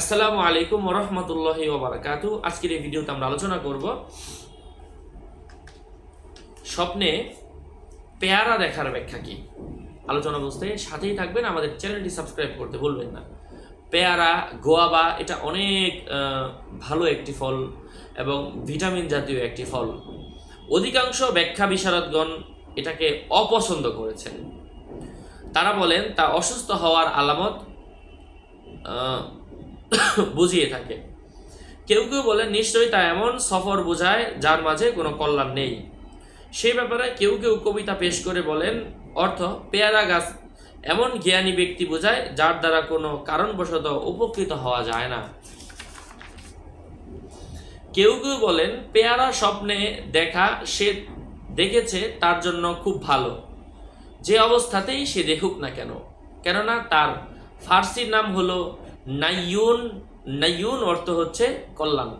আসসালামু আলাইকুম ওরহমতুল্লাহি ওবরাকাতু। আজকের এই ভিডিওতে আমরা আলোচনা করব স্বপ্নে পেয়ারা দেখার ব্যাখ্যা কি? আলোচনা বুঝতে সাথেই থাকবেন, আমাদের চ্যানেলটি সাবস্ক্রাইব করতে ভুলবেন না। পেয়ারা, গোয়াবা, এটা অনেক ভালো একটি ফল এবং ভিটামিন জাতীয় একটি ফল। অধিকাংশ ব্যাখ্যা বিশারদগণ এটাকে অপছন্দ করেছেন। তারা বলেন, তা অসুস্থ হওয়ার আলামত বুঝিয়ে থাকে। কেউ কেউ বলেন, নিশ্চয়ই তা এমন সফর বোঝায় যার মাঝে কোনো কল্যাণ নেই। সেই ব্যাপারে কেউ কেউ কবিতা পেশ করে বলেন, অর্থ, পেয়ারা গাছ এমন জ্ঞানী ব্যক্তি বোঝায় যার দ্বারা কোনো কারণবশত উপকৃত হওয়া যায় না। কেউ কেউ বলেন, পেয়ারা স্বপ্নে দেখা সে দেখেছে তার জন্য খুব ভালো। যে অবস্থাতেই সে দেখুক না কেন, কেননা তার ফার্সি নাম হলো নাইয়ুন নাইয়ুন অর্থ হচ্ছে কল্যাণ।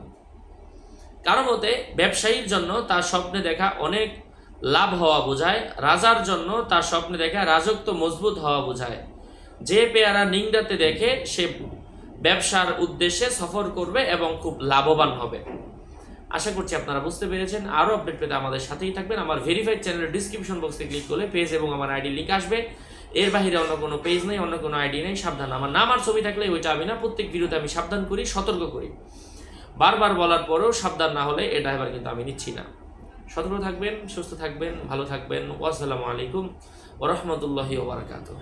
কারও মতে, ব্যবসায়ীর জন্য তার স্বপ্নে দেখা অনেক লাভ হওয়া বোঝায়, রাজার জন্য তার স্বপ্নে দেখা রাজত্ব মজবুত হওয়া বোঝায়। যে পেয়ারা নিংড়াতে দেখে, সে ব্যবসার উদ্দেশ্যে সফর করবে এবং খুব লাভবান হবে। আশা করছি আপনারা বুঝতে পেরেছেন। আরও আপডেট পেতে আমাদের সাথেই থাকবেন। আমার ভেরিফাইড চ্যানেলের ডিসক্রিপশন বক্সে ক্লিক করলে পেজ এবং আমার আইডি লিঙ্ক আসবে। এর বাহিরে অন্য কোনো পেজ নেই, অন্য কোনো আইডি নেই, সাবধান। আমার নাম আর ছবি থাকলে ওইটা আমি না, প্রত্যেক বিরুদ্ধে আমি সাবধান করি, সতর্ক করি। বারবার বলার পরেও সাবধান না হলে এটা এবার কিন্তু আমি নিচ্ছি না। সতর্ক থাকবেন, সুস্থ থাকবেন, ভালো থাকবেন। ওয়াসালামু আলাইকুম ওরহমতুল্লাহি ওবরাকাতুহ